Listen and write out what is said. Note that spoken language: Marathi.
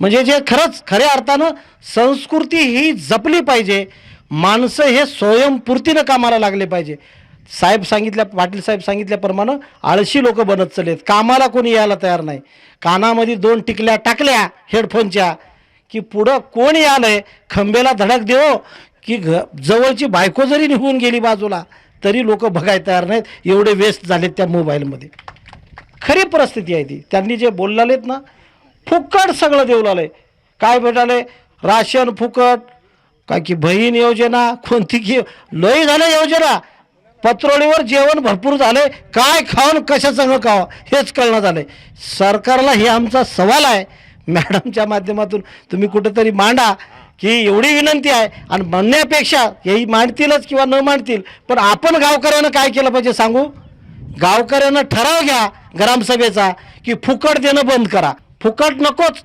म्हणजे जे खरंच खऱ्या अर्थानं संस्कृती ही जपली पाहिजे. माणसं हे स्वयंपूर्तीनं कामाला लागले पाहिजे. साहेब सांगितल्या पाटील साहेब सांगितल्याप्रमाणे आळशी लोक बनत चाललेत. कामाला कोणी यायला तयार नाही. कानामध्ये दोन टिकल्या टाकल्या हेडफोनच्या की पुढं कोण यालंय? खंबेला धडक देऊ की घ जवळची बायको जरी निघून गेली बाजूला तरी लोक बघायला तयार नाहीत. एवढे वेस्ट झालेत त्या मोबाईलमध्ये. खरी परिस्थिती आहे ती. त्यांनी जे बोललेत ना फुकट सगळं देऊ लागलंय काय भेटाले? राशन फुकट काय की बहीण योजना कोणती की लई झालं योजना. पत्रोळीवर जेवण भरपूर झाले. काय खाऊन कशासंग खावं? हेच कळणं झालंय सरकारला हे आमचा सवाल आहे. मॅडमच्या माध्यमातून तुम्ही कुठंतरी मांडा की एवढी विनंती आहे. आणि म्हणण्यापेक्षा हेही मांडतीलच किंवा न मांडतील पण आपण गावकऱ्यानं काय केलं पाहिजे सांगू? गावकऱ्यानं ठराव घ्या ग्रामसभेचा की फुकट देणं बंद करा. फुकट नकोच.